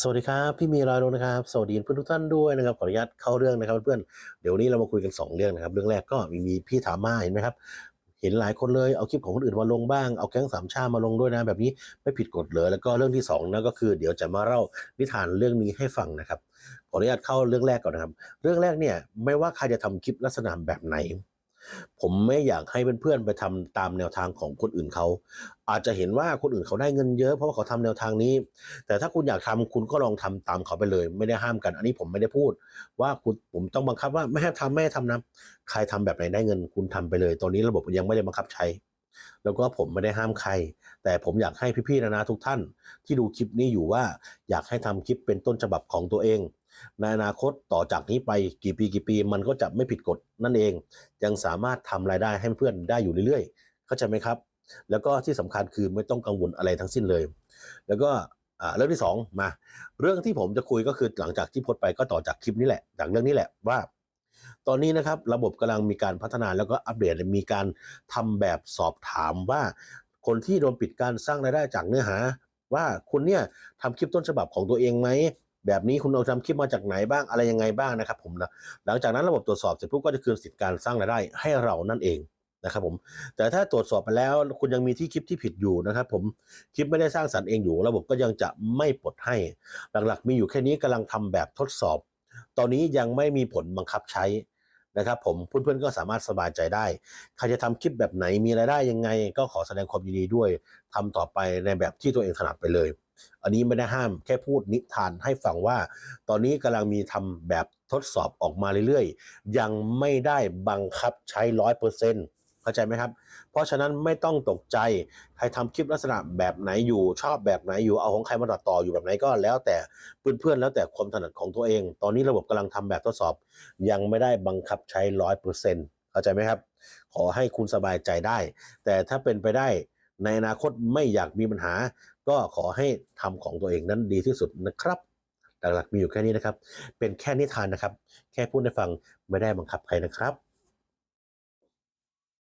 สวัสดีครับพี่มีรอยโรนะครับสวัสดีเพื่อนทุกท่านด้วยนะครับขออนุญาตเข้าเรื่องนะครับเพื่อนเดี๋ยวนี้เรามาคุยกัน 2 เรื่องนะครับ เรื่องแรกก็มีมีพี่ถามมาเห็นไหมครับเห็นหลายคนเลยเอาคลิปของคนอื่นมาลงบ้างเอาแก๊งสามชามาลงด้วยนะแบบนี้ไม่ผิดกฎเลยแล้วก็เรื่องที่2นั่นก็คือ เดี๋ยวจะมาเล่านิทานเรื่องนี้ให้ฟังนะครับขออนุญาตเข้าเรื่องแรกก่อนนะครับ เรื่องแรกเนี่ยไม่ว่าใครจะทำคลิปลักษณะแบบไหน ผมไม่อยากให้เพื่อนๆไปทำตามแนวทางของคนอื่นเขา อาจจะเห็นว่าคนอื่นเขาได้เงินเยอะเพราะว่าเขาทำแนวทางนี้ แต่ถ้าคุณอยากทำคุณก็ลองทำตามเขาไปเลย ไม่ได้ห้ามกัน อันนี้ผมไม่ได้พูด ว่าคุณผมต้องบังคับว่าไม่ให้ทำไม่ให้ทำนะใครทำแบบไหนได้เงินคุณทำไปเลย ตอนนี้ระบบยังไม่ได้บังคับใช้ แล้วก็ผมไม่ได้ห้ามใคร แต่ผมอยากให้พี่ๆนะนะทุกท่าน ที่ดูคลิปนี้อยู่ว่าอยากให้ทำคลิปเป็นต้นฉบับของตัวเอง ในอนาคตต่อจากนี้ไปกี่ปีกี่ปี มันก็จะไม่ผิดกฎนั่นเอง ยังสามารถทำรายได้ให้เพื่อนได้อยู่เรื่อยๆเข้าใจไหมครับ แล้วก็ที่สำคัญคือไม่ต้องกังวลอะไรทั้งสิ้นเลย แล้วก็อ่าเรื่องที่สองมา เรื่องที่ผมจะคุยก็คือหลังจากที่พสต์ไปก็ต่อจากคลิปนี้แหละจากเรื่องนี้แหละว่า ตอนนี้นะครับระบบกำลังมีการพัฒนาแล้วก็อัปเดตมีการทำแบบสอบถามว่า คนที่โดนปิดการสร้างรายได้จากเนื้อหา ว่าคุณเนี่ยทำคลิปต้นฉบับของตัวเองไหมแบบนี้คุณเอาทำคลิปมาจากไหนบ้างอะไรยังไงบ้างนะครับผมนะหลังจากนั้นระบบตรวจสอบเสร็จปุ๊บก็จะคืนสิทธิ์การสร้างรายได้ให้เรานั่นเองนะครับผมแต่ถ้าตรวจสอบไปแล้วคุณยังมีที่คลิปที่ผิดอยู่นะครับผมคลิปไม่ได้สร้างสรรค์เองอยู่ ระบบก็ยังจะไม่ปลดให้ หลักๆ มีอยู่แค่นี้กำลังทำแบบทดสอบ ตอนนี้ยังไม่มีผลบังคับใช้นะครับผมเพื่อนๆก็สามารถสบายใจได้ ใครจะทำคลิปแบบไหนมีรายได้ยังไง ก็ขอแสดงความยินดีด้วยทำต่อไปในแบบที่ตัวเองถนัดไปเลย อันนี้ไม่ได้ห้ามแค่พูดนิทานให้ฟังว่า ตอนนี้กำลังมีทำแบบทดสอบออกมาเรื่อยๆ ยังไม่ได้บังคับใช้ร้อยเปอร์เซ็นต์ เข้าใจไหมครับ เพราะฉะนั้นไม่ต้องตกใจ ใครทำคลิปลักษณะแบบไหนอยู่ชอบแบบไหนอยู่เอาของใครมาตัดต่ออยู่แบบไหนก็แล้วแต่เพื่อนๆแล้วแต่ความถนัดของตัวเอง ตอนนี้ระบบกำลังทำแบบทดสอบ ยังไม่ได้บังคับใช้ร้อยเปอร์เซ็นต์เข้าใจไหมครับ ขอให้คุณสบายใจได้ แต่ถ้าเป็นไปได้ในอนาคตไม่อยากมีปัญหา ก็ขอให้ทำของตัวเองนั้นดีที่สุดนะครับหลักๆมีอยู่แค่นี้นะครับ เป็นแค่นิทานนะครับ แค่พูดให้ฟังไม่ได้บังคับใครนะครับ